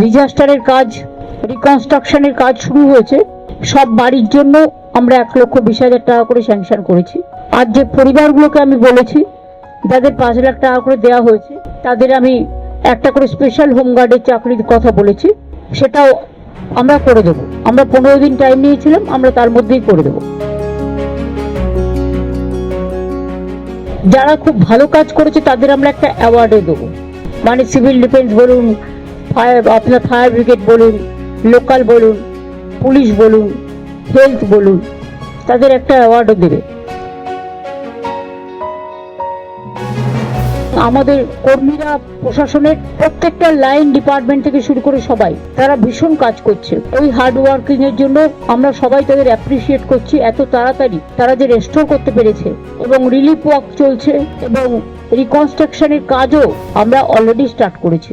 ডিজাস্টারের কাজ রিকনস্ট্রাকশনের কাজ শুরু হয়েছে। সব বাড়ির জন্য আমরা এক লক্ষ বিশ হাজার টাকা করে স্যাংশন করেছি। আর যে পরিবারগুলোকে আমি বলেছি, যাদের পাঁচ লাখ টাকা করে দেওয়া হয়েছে, তাদের আমি একটা করে স্পেশাল হোমগার্ডের চাকরির কথা বলেছি। সেটাও আমরা করে দেবো। আমরা পনেরো দিন টাইম নিয়েছিলাম, আমরা তার মধ্যেই করে দেবো। যারা খুব ভালো কাজ করেছে, তাদের আমরা একটা অ্যাওয়ার্ডও দেবো। মানে সিভিল ডিফেন্স বলুন ফায়ার, আপনার ফায়ার ব্রিগেড বলুন, লোকাল বলুন, পুলিশ বলুন, হেলথ বলুন, তাদের একটা অ্যাওয়ার্ডও দেবে। আমাদের কর্মীরা, প্রশাসনের প্রত্যেকটা লাইন ডিপার্টমেন্ট থেকে শুরু করে সবাই, তারা ভীষণ কাজ করছে। ওই হার্ড ওয়ার্কিং এর জন্য আমরা সবাই তাদের অ্যাপ্রিসিয়েট করছি, এত তাড়াতাড়ি তারা যে রেস্টোর করতে পেরেছে। এবং রিলিফ ওয়ার্ক চলছে, এবং রিকনস্ট্রাকশনের কাজও আমরা অলরেডি স্টার্ট করেছি।